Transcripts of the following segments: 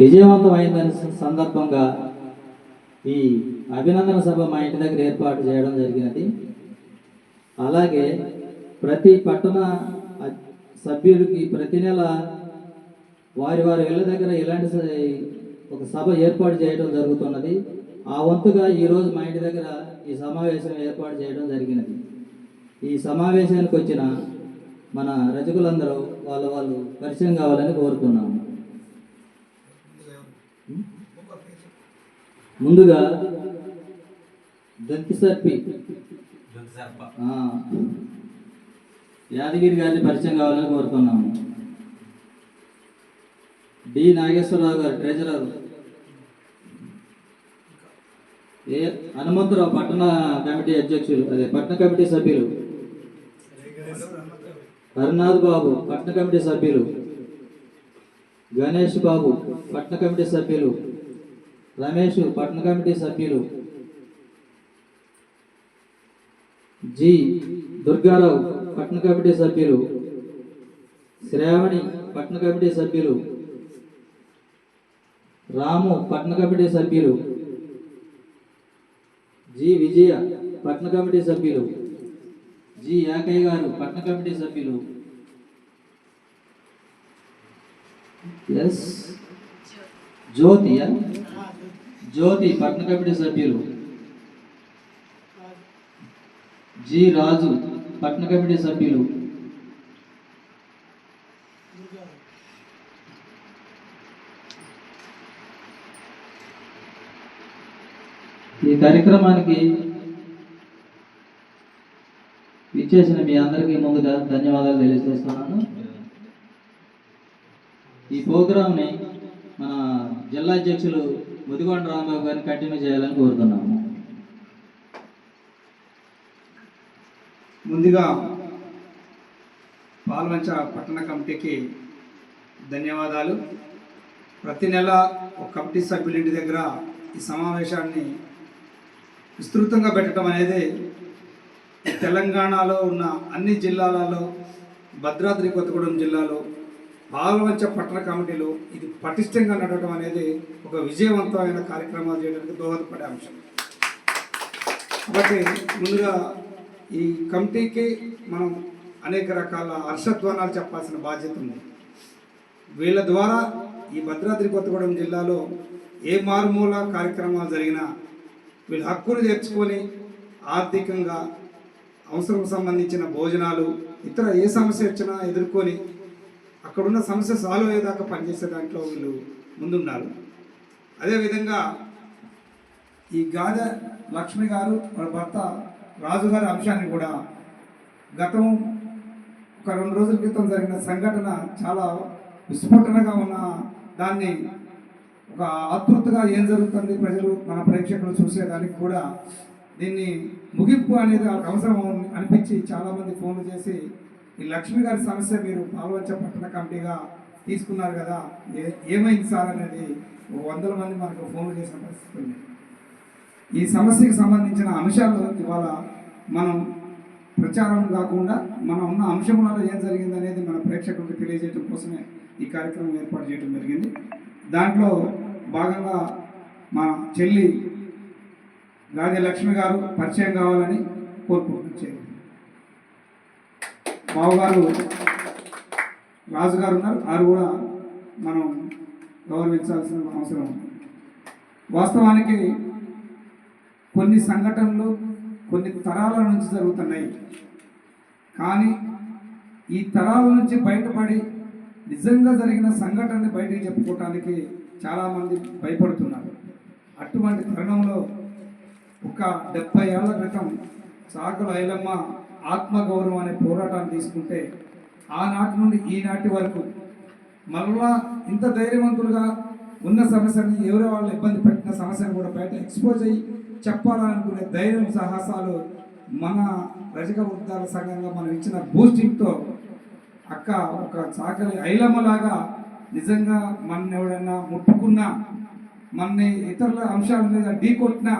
విజయవంతమైందని సందర్భంగా ఈ అభినందన సభ మా ఇంటి దగ్గర ఏర్పాటు చేయడం జరిగినది. అలాగే ప్రతి పట్టణ సభ్యుడికి ప్రతి నెల వారి వారి ఇళ్ళ దగ్గర ఇలాంటి స- ఒక సభ ఏర్పాటు చేయడం జరుగుతున్నది. ఆ వంతుగా ఈరోజు మా ఇంటి దగ్గర ఈ సమావేశం ఏర్పాటు చేయడం జరిగినది. ఈ సమావేశానికి వచ్చిన మన రజకులందరూ వాళ్ళ వాళ్ళు పరిచయం కావాలని కోరుతున్నాము. ముందుగా దంతి సర్పి. ఆ, యాదగిరి గారిని పరిచయం కావాలని కోరుతున్నాము. డి నాగేశ్వరరావు గారు ట్రెజరర్. ఏ హనుమంతరావు పట్టణ కమిటీ అధ్యక్షులు అదే పట్టణ కమిటీ సభ్యులు. హరినాథ్ బాబు పట్టణ కమిటీ సభ్యులు. గణేష్ బాబు పట్టణ కమిటీ సభ్యులు. రమేష్ పట్టణ కమిటీ సభ్యులు. జి. దుర్గారావు పట్టణ కమిటీ సభ్యులు. శ్రావణి పట్టణ కమిటీ సభ్యులు. రాము పట్టణ కమిటీ సభ్యులు. జి. విజయ పట్టణ కమిటీ సభ్యులు. జి. యాకయ్య గారు పట్టణ కమిటీ సభ్యులు. ఎస్ జ్యోతి జ్యోతి పట్టణ కమిటీ సభ్యులు. జి రాజు పట్టణ కమిటీ సభ్యులు. ఈ కార్యక్రమానికి ఇచ్చేసిన మీ అందరికీ ముందుగా ధన్యవాదాలు తెలియజేస్తున్నాను. ఈ ప్రోగ్రామ్ని మన జిల్లా అధ్యక్షులు ముదిగొండ రాంబాబు గారిని కంటిన్యూ చేయాలని కోరుతున్నాము. ముందుగా పాల్వంచ పట్టణ కమిటీకి ధన్యవాదాలు. ప్రతి నెల ఒక కమిటీ సభ్యుల ఇంటి దగ్గర ఈ సమావేశాన్ని విస్తృతంగా పెట్టడం అనేది తెలంగాణలో ఉన్న అన్ని జిల్లాలలో భద్రాద్రి కొత్తగూడెం జిల్లాలో ఆలవంచ పట్టణ కమిటీలు ఇది పటిష్టంగా నడవడం అనేది ఒక విజయవంతమైన కార్యక్రమాలు చేయడానికి దోహదపడే అంశం. కాబట్టి ముందుగా ఈ కమిటీకి మనం అనేక రకాల హర్షధ్వానాలు చెప్పాల్సిన బాధ్యత ఉంది. వీళ్ళ ద్వారా ఈ భద్రాద్రి కొత్తగూడెం జిల్లాలో ఏ మారుమూల కార్యక్రమాలు జరిగినా వీళ్ళ హక్కును తెచ్చుకొని ఆర్థికంగా అవసరం సంబంధించిన భోజనాలు ఇతర ఏ సమస్య వచ్చినా ఎదుర్కొని అక్కడున్న సమస్య సాల్వ్ అయ్యేదాకా పనిచేసే దాంట్లో వీళ్ళు ముందున్నారు. అదేవిధంగా ఈ గాదె లక్ష్మి గారు వాళ్ళ భర్త రాజు గారి అంశాన్ని కూడా గతం ఒక రెండు రోజుల క్రితం జరిగిన సంఘటన చాలా విస్ఫోటనగా ఉన్న దాన్ని ఒక ఆతృతగా ఏం జరుగుతుంది ప్రజలు మన ప్రేక్షకులు చూసేదానికి కూడా దీన్ని ముగింపు అనేది వాళ్ళకి అవసరం అనిపించి చాలామంది ఫోన్లు చేసి ఈ లక్ష్మి గారి సమస్య మీరు పాల్వంచ పట్టణ కమిటీగా తీసుకున్నారు కదా ఏ ఏమైంది సార్ అనేది వందల మంది మనకు ఫోన్లు చేసిన పరిస్థితి ఉంది. ఈ సమస్యకి సంబంధించిన అంశాలు ఇవాళ మనం ప్రచారం కాకుండా మనం ఉన్న అంశములలో ఏం జరిగింది అనేది మన ప్రేక్షకులకు తెలియజేయడం కోసమే ఈ కార్యక్రమం ఏర్పాటు చేయడం జరిగింది. దాంట్లో భాగంగా మా చెల్లి గాది లక్ష్మి గారు పరిచయం కావాలని కోరుకుంటున్నాను బావగారు రాజు గారు ఉన్నారు వారు కూడా మనం గౌరవించాల్సిన అవసరం ఉంది. వాస్తవానికి కొన్ని సంఘటనలు కొన్ని తరాల నుంచి జరుగుతున్నాయి. కానీ ఈ తరాల నుంచి బయటపడి నిజంగా జరిగిన సంఘటనని బయటకు చెప్పుకోవటానికి చాలామంది భయపడుతున్నారు. అటువంటి తరుణంలో ఒక డెబ్బై ఏళ్ళ క్రితం చాకుల ఐలమ్మ ఆత్మగౌరవం అనే పోరాటాన్ని తీసుకుంటే ఆనాటి నుండి ఈనాటి వరకు మరలా ఇంత ధైర్యవంతులుగా ఉన్న సమస్యని ఎవరో వాళ్ళు ఇబ్బంది పెట్టిన సమస్యను కూడా బయట ఎక్స్పోజ్ అయ్యి చెప్పాలనుకునే ధైర్యం సాహసాలు మన రజక వృద్ధాల సంఘంగా మనం ఇచ్చిన బూస్టింగ్తో అక్క ఒక చాకలి ఐలమ్మలాగా నిజంగా మన ఎవడైనా ముట్టుకున్నా మనని ఇతరుల అంశాల మీద ఢీ కొట్టినా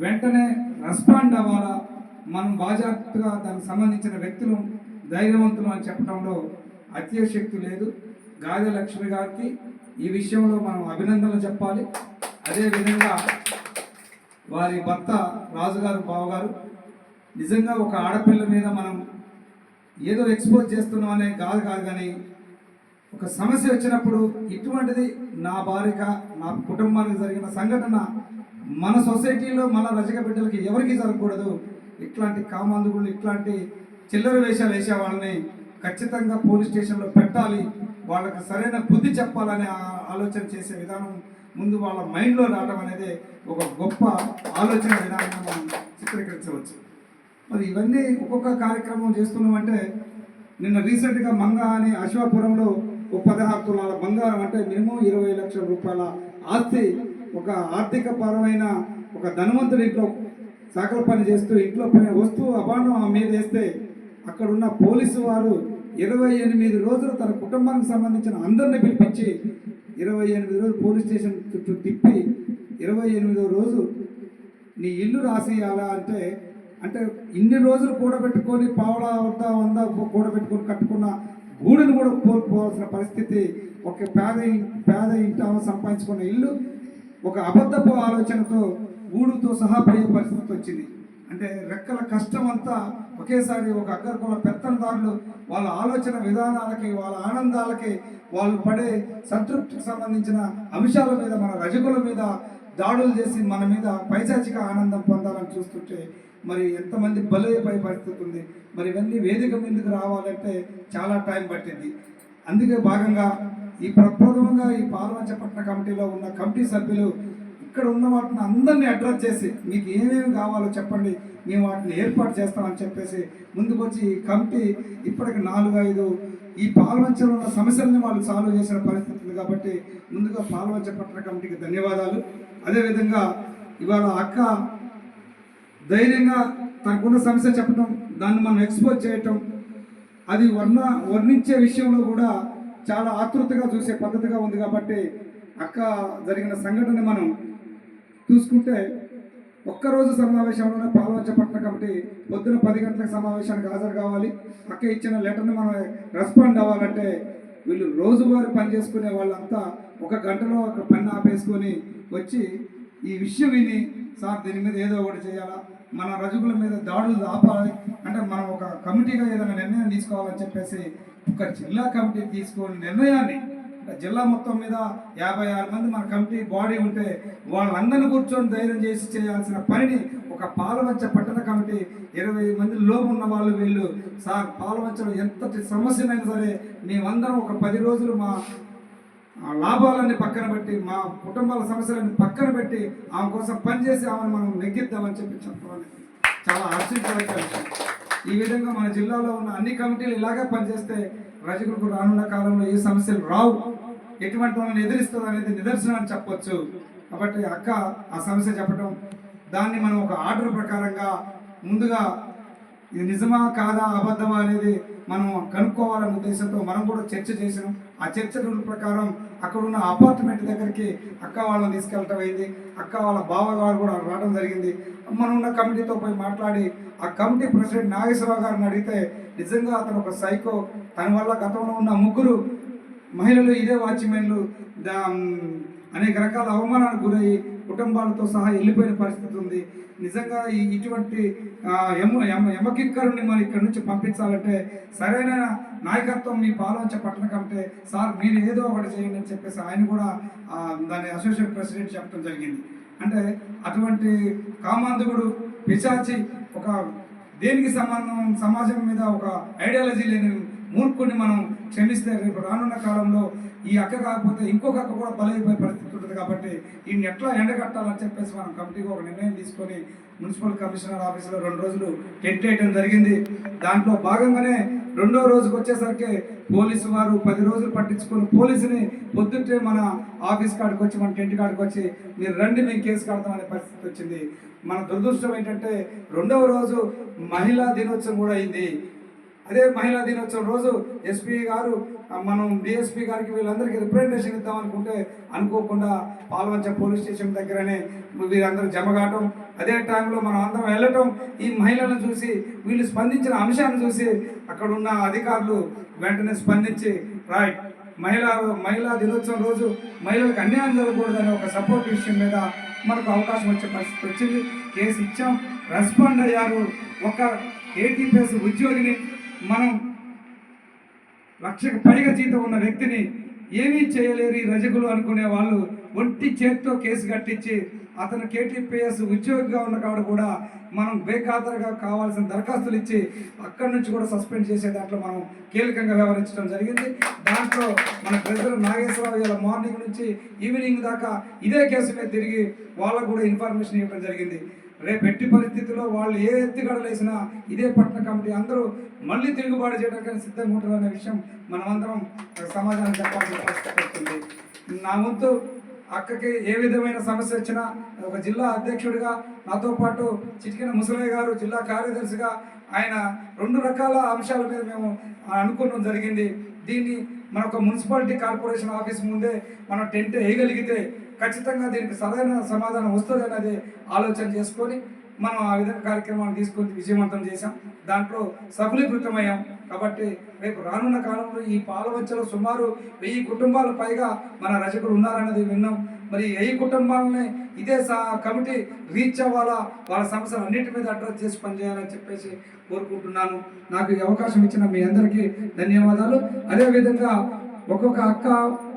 వెంటనే రెస్పాండ్ అవ్వాలా? మనం బాజాప్తగా దానికి సంబంధించిన వ్యక్తులు ధైర్యవంతులు అని చెప్పడంలో అత్యశక్తి లేదు. గాదె లక్ష్మి గారికి ఈ విషయంలో మనం అభినందనలు చెప్పాలి. అదేవిధంగా వారి భర్త రాజుగారు బావగారు నిజంగా ఒక ఆడపిల్ల మీద మనం ఏదో ఎక్స్పోజ్ చేస్తున్నాం అనే కాదు కాదు కానీ ఒక సమస్య వచ్చినప్పుడు ఇటువంటిది నా భార్యక నా కుటుంబానికి జరిగిన సంఘటన మన సొసైటీలో మన రజక బిడ్డలకి ఎవరికి జరగకూడదు. ఇట్లాంటి కామాందుకులు ఇట్లాంటి చిల్లర వేషాలు వేసే వాళ్ళని ఖచ్చితంగా పోలీస్ స్టేషన్లో పెట్టాలి. వాళ్ళకి సరైన బుద్ధి చెప్పాలనే ఆ- ఆలోచన చేసే విధానం ముందు వాళ్ళ మైండ్లో రావడం అనేది ఒక గొప్ప ఆలోచన విధానంగా మనం చిత్రీకరించవచ్చు. మరి ఇవన్నీ ఒక్కొక్క కార్యక్రమం చేస్తున్నామంటే నిన్న రీసెంట్గా మంగ అని అశ్వాపురంలో ఒక పదహారు తులాల బంగారం అంటే మినిమం ఇరవై లక్షల రూపాయల ఆస్తి ఒక ఆర్థిక పరమైన ఒక ధనవంతుడి ఇంట్లో సాకల పని చేస్తూ ఇంట్లో పని వస్తువు అభాండం ఆ మీద వేస్తే అక్కడ ఉన్న పోలీసు వారు ఇరవై ఎనిమిది రోజులు తన కుటుంబానికి సంబంధించిన అందరిని పిలిపించి ఇరవై ఎనిమిది రోజులు పోలీస్ స్టేషన్ చుట్టూ తిప్పి ఇరవై ఎనిమిదో రోజు నీ ఇల్లు రాసేయాలా అంటే అంటే ఇన్ని రోజులు కూడబెట్టుకొని పావలా వద్ద ఉందా కూడబెట్టుకొని కట్టుకున్న గూడును కూడా కోల్పోవాల్సిన పరిస్థితి ఒక పేద పేద ఇంట సంపాదించుకున్న ఇల్లు ఒక అబద్ధపు ఆలోచనతో గూడుతో సహా పోయే పరిస్థితి వచ్చింది. అంటే రెక్కల కష్టం అంతా ఒకేసారి ఒక అగ్గరకుల పెత్తనదారులు వాళ్ళ ఆలోచన విధానాలకి వాళ్ళ ఆనందాలకి వాళ్ళు పడే సంతృప్తికి సంబంధించిన అంశాల మీద మన రజకుల మీద దాడులు చేసి మన మీద పైశాచిక ఆనందం పొందాలని చూస్తుంటే మరి ఎంతమంది బలైపోయే పరిస్థితి ఉంది. మరి ఇవన్నీ వేదిక మీదకి రావాలంటే చాలా టైం పట్టింది. అందుకే భాగంగా ఈ ప్రప్రథమంగా ఈ పాల్వంచపట్న కమిటీలో ఉన్న కమిటీ సభ్యులు ఇక్కడ ఉన్న వాటిని అందరినీ అడ్రస్ చేసి మీకు ఏమేమి కావాలో చెప్పండి మేము వాటిని ఏర్పాటు చేస్తామని చెప్పేసి ముందుకు వచ్చి ఈ కమిటీ ఇప్పటికి నాలుగు ఐదు ఈ పాల్వంచలో ఉన్న సమస్యల్ని వాళ్ళు సాల్వ్ చేసిన పరిస్థితి ఉంది కాబట్టి ముందుగా పాల్వంచ పట్టణ కమిటీకి ధన్యవాదాలు. అదేవిధంగా ఇవాళ అక్క ధైర్యంగా తనకున్న సమస్య చెప్పడం దాన్ని మనం ఎక్స్పోజ్ చేయటం అది వర్ణ వర్ణించే విషయంలో కూడా చాలా ఆతృతగా చూసే పద్ధతిగా ఉంది కాబట్టి అక్క జరిగిన సంఘటన మనం చూసుకుంటే ఒక్కరోజు సమావేశంలోనే పాల్వంచపట్న కమిటీ పొద్దున పది గంటలకు సమావేశానికి హాజరు కావాలి. అక్క ఇచ్చిన లెటర్ని మనం రెస్పాండ్ అవ్వాలంటే వీళ్ళు రోజువారీ పని చేసుకునే వాళ్ళంతా ఒక గంటలో ఒక పని ఆపేసుకొని వచ్చి ఈ విషయం విని సార్ దీని మీద ఏదో ఒకటి చేయాలా? మన రజకుల మీద దాడులు ఆపాలి. అంటే మనం ఒక కమిటీగా ఏదైనా నిర్ణయం తీసుకోవాలని చెప్పేసి ఒక జిల్లా కమిటీ తీసుకొని నిర్ణయాన్ని జిల్లా మొత్తం మీద యాభై ఆరు మంది మన కమిటీ బాడీ ఉంటే వాళ్ళందరినీ కూర్చొని ధైర్యం చేసి చేయాల్సిన పనిని ఒక పాలవంచ పట్టణ కమిటీ ఇరవై మంది లోపు ఉన్న వాళ్ళు వీళ్ళు. సార్ పాలవంచలో ఎంతటి సమస్యనైనా సరే మేమందరం ఒక పది రోజులు మా లాభాలన్నీ పక్కన పెట్టి మా కుటుంబాల సమస్యలన్నీ పక్కన పెట్టి ఆమె కోసం పనిచేసి ఆమెను మనం నెగ్గిద్దామని చెప్పి చెప్పడం చాలా ఆశ్చర్యకరమైన ఈ విధంగా మన జిల్లాలో ఉన్న అన్ని కమిటీలు ఇలాగే పనిచేస్తే రజకులకు రానున్న కాలంలో ఏ సమస్యలు రావు. ఎటువంటి వాళ్ళని ఎదిరిస్తుంది అనేది నిదర్శనం అని చెప్పొచ్చు. కాబట్టి అక్క ఆ సమస్య చెప్పడం దాన్ని మనం ఒక ఆర్డర్ ప్రకారంగా ముందుగా ఇది నిజమా కాదా అబద్ధమా అనేది మనం కనుక్కోవాలనే ఉద్దేశంతో మనం కూడా చర్చ చేసినాం. ఆ చర్చ రూల్ ప్రకారం అక్కడ ఉన్న అపార్ట్మెంట్ దగ్గరికి అక్క వాళ్ళని తీసుకెళ్ళటం అయింది. అక్క వాళ్ళ బావ వాళ్ళు కూడా రావడం జరిగింది. మనం ఉన్న కమిటీతో పోయి మాట్లాడి ఆ కమిటీ ప్రెసిడెంట్ నాగేశ్వరరావు గారిని అడిగితే నిజంగా అతను ఒక సైకో తన వల్ల గతంలో ఉన్న ముగ్గురు మహిళలు ఇదే వాచ్మెన్లు అనేక రకాల అవమానానికి గురయ్యి కుటుంబాలతో సహా వెళ్ళిపోయిన పరిస్థితి ఉంది. నిజంగా ఈ ఇటువంటి ఆ, ఎమ ఎమ ఎమకిక్కరుని ఇక్కడి ఇక్కడ నుంచి పంపించాలంటే సరైన నాయకత్వం మీ పాలవంచ పట్టణ కంటే సార్ మీరు ఏదో ఒకటి చేయండి అని చెప్పేసి ఆయన కూడా దాన్ని దాని అసోసియేట్ ప్రెసిడెంట్ చెప్పడం జరిగింది. అంటే అటువంటి కామాంధకుడు పిశాచి ఒక దేనికి సంబంధం సమాజం మీద ఒక ఐడియాలజీ లేని మూర్ఖుడిని మనం క్షమిస్తే రేపు రానున్న కాలంలో ఈ అక్క కాకపోతే ఇంకొక అక్క కూడా బలైపోయే పరిస్థితి ఉంటుంది కాబట్టి ఈయన ఎట్లా ఎండగట్టాలని చెప్పేసి మనం కమిటీగా ఒక నిర్ణయం తీసుకొని మున్సిపల్ కమిషనర్ ఆఫీసులో రెండు రోజులు టెంట్ వేయడం జరిగింది. దాంట్లో భాగంగానే రెండో రోజుకి వచ్చేసరికి పోలీసు వారు పది రోజులు పట్టించుకొని పోలీసుని పొద్దుటే మన ఆఫీస్ కాడికి వచ్చి మన టెంట్ కాడికి వచ్చి మీరు రండి మేము కేసు కడతామనే పరిస్థితి వచ్చింది. మన దురదృష్టం ఏంటంటే రెండవ రోజు మహిళా దినోత్సవం కూడా అయింది. అదే మహిళా దినోత్సవం రోజు ఎస్పీ గారు మనం డిఎస్పీ గారికి వీళ్ళందరికీ రిప్రజెంటేషన్ ఇద్దాం అనుకుంటే అనుకోకుండా పాల్వంచ పోలీస్ స్టేషన్ దగ్గరనే వీరందరూ జమ కావటం అదే టైంలో మనం అందరం వెళ్ళటం. ఈ మహిళలను చూసి వీళ్ళు స్పందించిన అంశాన్ని చూసి అక్కడ ఉన్న అధికారులు వెంటనే స్పందించి రైట్ మహిళా మహిళా దినోత్సవం రోజు మహిళలకు అన్యాయం జరగకూడదనే ఒక సపోర్ట్ విషయం మీద మనకు అవకాశం వచ్చే పరిస్థితి వచ్చింది. కేసు ఇచ్చాం. రెస్పాండ్ అయ్యారు. ఒక ఏటీపీఎస్ ఉద్యోగిని మనం లక్షకు పైగా జీతం ఉన్న వ్యక్తిని ఏమీ చేయలేరు ఈ రజకులు అనుకునే వాళ్ళు. ఒంటి చేత్తో కేసు కట్టించి అతను కేటీపీఎస్ ఉద్యోగిగా ఉన్న కాడు కూడా మనం బేఖాతరుగా కావాల్సిన దరఖాస్తులు ఇచ్చి అక్కడి నుంచి కూడా సస్పెండ్ చేసే దాంట్లో మనం కీలకంగా వ్యవహరించడం జరిగింది. దాంట్లో మన ప్రెసిడెంట్ నాగేశ్వరరావు ఇలా మార్నింగ్ నుంచి ఈవినింగ్ దాకా ఇదే కేసు మీద తిరిగి వాళ్ళకు కూడా ఇన్ఫర్మేషన్ ఇవ్వడం జరిగింది. రేపు ఎట్టి పరిస్థితుల్లో వాళ్ళు ఏ ఎత్తుగడలేసినా ఇదే పట్టణ కమిటీ అందరూ మళ్ళీ తిరుగుబాటు చేయడానికి సిద్ధంగా ఉంటారు అనే విషయం మనమందరం సమాజానికి చెప్పాల్సిన పరిస్థితి వస్తుంది. నా ముందు అక్కకి ఏ విధమైన సమస్య వచ్చినా ఒక జిల్లా అధ్యక్షుడిగా నాతో పాటు చిటికిన ముసలయ్య గారు జిల్లా కార్యదర్శిగా ఆయన రెండు రకాల అంశాల మీద మేము అనుకోవడం జరిగింది. దీన్ని మన ఒక మున్సిపాలిటీ కార్పొరేషన్ ఆఫీస్ ముందే మనం టెంట్ వేయగలిగితే ఖచ్చితంగా దీనికి సరైన సమాధానం వస్తుంది అనేది ఆలోచన చేసుకొని మనం ఆ విధంగా కార్యక్రమాన్ని తీసుకొని విజయవంతం చేశాం. దాంట్లో సఫలీకృతమయ్యాం. కాబట్టి రేపు రానున్న కాలంలో ఈ పాలవంచలో సుమారు వెయ్యి కుటుంబాలు పైగా మన రచకులు ఉన్నారన్నది విన్నాం. మరి వెయ్యి కుటుంబాలని ఇదే సా కమిటీ రీచ్ అవ్వాలా? వాళ్ళ సమస్యలు అన్నిటి మీద అడ్రస్ చేసి పనిచేయాలని చెప్పేసి కోరుకుంటున్నాను. నాకు ఈ అవకాశం ఇచ్చిన మీ అందరికీ ధన్యవాదాలు. అదేవిధంగా ఒక్కొక్క అక్క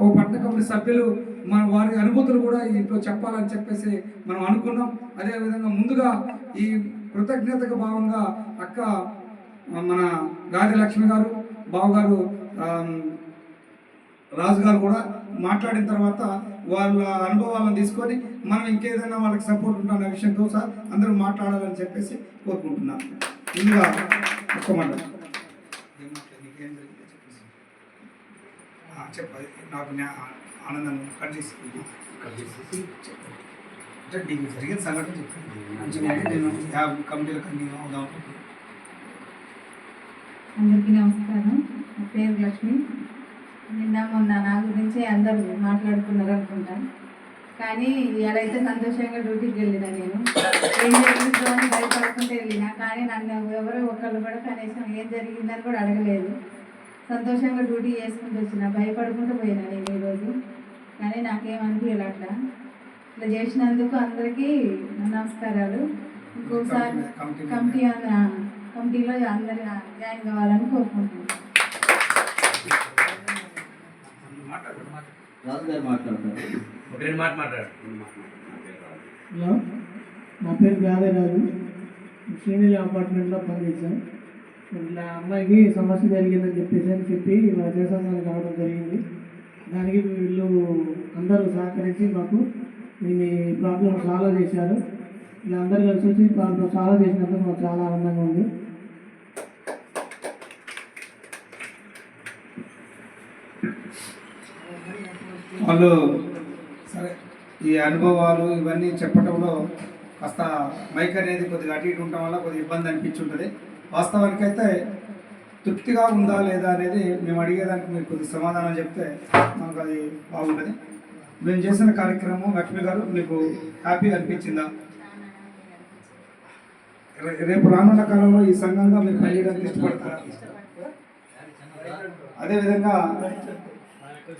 ఓ పట్టణ కమిటీ సభ్యులు మన వారి అనుభూతులు కూడా ఇంట్లో చెప్పాలని చెప్పేసి మనం అనుకున్నాం. అదేవిధంగా ముందుగా ఈ కృతజ్ఞతకు భావంగా అక్క మన గాది లక్ష్మి గారు బావగారు రాజు గారు కూడా మాట్లాడిన తర్వాత వాళ్ళ అనుభవాలను తీసుకొని మనం ఇంకేదైనా వాళ్ళకి సపోర్ట్ ఉంటున్న విషయంతో సార్ అందరూ మాట్లాడాలని చెప్పేసి కోరుకుంటున్నాను. ఇంకా ఒక్క మాట. చెప్పాలి నాకు ఆనందం కట్ చేసి అంటే నీకు జరిగిన సంఘటన చెప్పండి. మంచిగా ఉంటే నేను యాభై కమిటీలో కంటిన్యూ అవుదాం. అందరికీ నమస్కారం. నా పేరు లక్ష్మి. నిన్న మొన్న నా గురించి అందరూ మాట్లాడుకున్నారు అనుకుంటా. కానీ ఇవాళైతే సంతోషంగా డ్యూటీకి వెళ్ళిన నేను. ఏం జరిగిందో అని భయపడకుండా వెళ్ళిన. కానీ నన్ను ఎవరో ఒకళ్ళు కూడా కనీసం ఏం జరిగిందని కూడా అడగలేదు. సంతోషంగా డ్యూటీ చేసుకుంటూ వచ్చిన భయపడుకుంటూ పోయినా నేను ఈరోజు కానీ నాకేమనిపించలేదు అట్లా ఇట్లా చేసినందుకు అందరికీ నమస్కారాలు. ఇంకోసారి కమిటీ కమిటీలో అందరు జాయిన్ కావాలని కోరుకుంటున్నాను హలో నా పేరు గాదేరాజు శ్రీనిధి అపార్ట్మెంట్లో పనిచేశాను. ఇట్లా అమ్మాయికి సమస్య జరిగిందని చెప్పేసి అని చెప్పి ఇలా దేశానికి రావడం జరిగింది. దానికి వీళ్ళు అందరూ సహకరించి మాకు దీన్ని ప్రాబ్లం సాల్వ్ చేశారు. ఇలా అందరూ కలిసి వచ్చి ప్రాబ్లం సాల్వ్ చేసినందుకు మాకు చాలా ఆనందంగా ఉంది. వాళ్ళు సరే ఈ అనుభవాలు ఇవన్నీ చెప్పడంలో కాస్త మైక్ అనేది కొద్దిగా అటు ఇటు ఉండటం వల్ల కొద్దిగా ఇబ్బంది అనిపించి ఉంటుంది వాస్తవానికైతే తృప్తిగా ఉందా లేదా అనేది మేము అడిగేదానికి మీరు కొద్దిగా సమాధానం చెప్తే మాకు అది బాగుంటుంది. మేము చేసిన కార్యక్రమం లక్ష్మి గారు మీకు హ్యాపీగా అనిపించిందా? రేపు రానున్న కాలంలో ఈ సంఘంగా మీరు పనిచేయడానికి ఇష్టపడతారా? అదేవిధంగా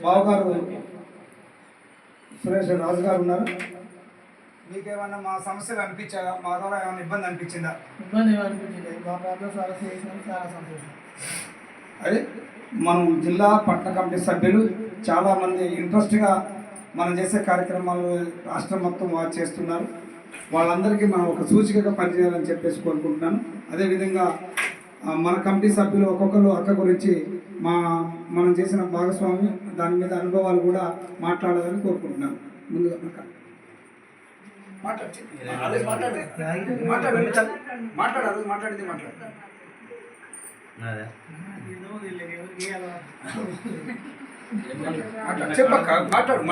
బావగారు సురేష్ రాజు గారు ఉన్నారు. మీకేమన్నా మా సమస్యలు అనిపించాయా? మా ద్వారా ఏమైనా ఇబ్బంది అనిపించిందా? ఇబ్బంది ఏమనిపించింది మా ప్రాబ్లం సాల్వ్ చేసినందుకు చాలా సంతోషం. అదే మనం జిల్లా పట్టణ కమిటీ సభ్యులు చాలామంది ఇంట్రెస్ట్గా మనం చేసే కార్యక్రమాలు రాష్ట్రం మొత్తం వారు చేస్తున్నారు. వాళ్ళందరికీ మనం ఒక సూచికగా పనిచేయాలని చెప్పేసి కోరుకుంటున్నాను. అదేవిధంగా మన కమిటీ సభ్యులు ఒక్కొక్కరు అక్క గురించి మా మనం చేసిన భాగస్వామి దాని మీద అనుభవాలు కూడా మాట్లాడాలని కోరుకుంటున్నాను. ముందుగా అక్క. మాట్లాడు. మాట్లాడు. మాట్లాడు మాట్లాడింది మాట్లాడు. నాదా చెప్పక్క మాట్లాడు.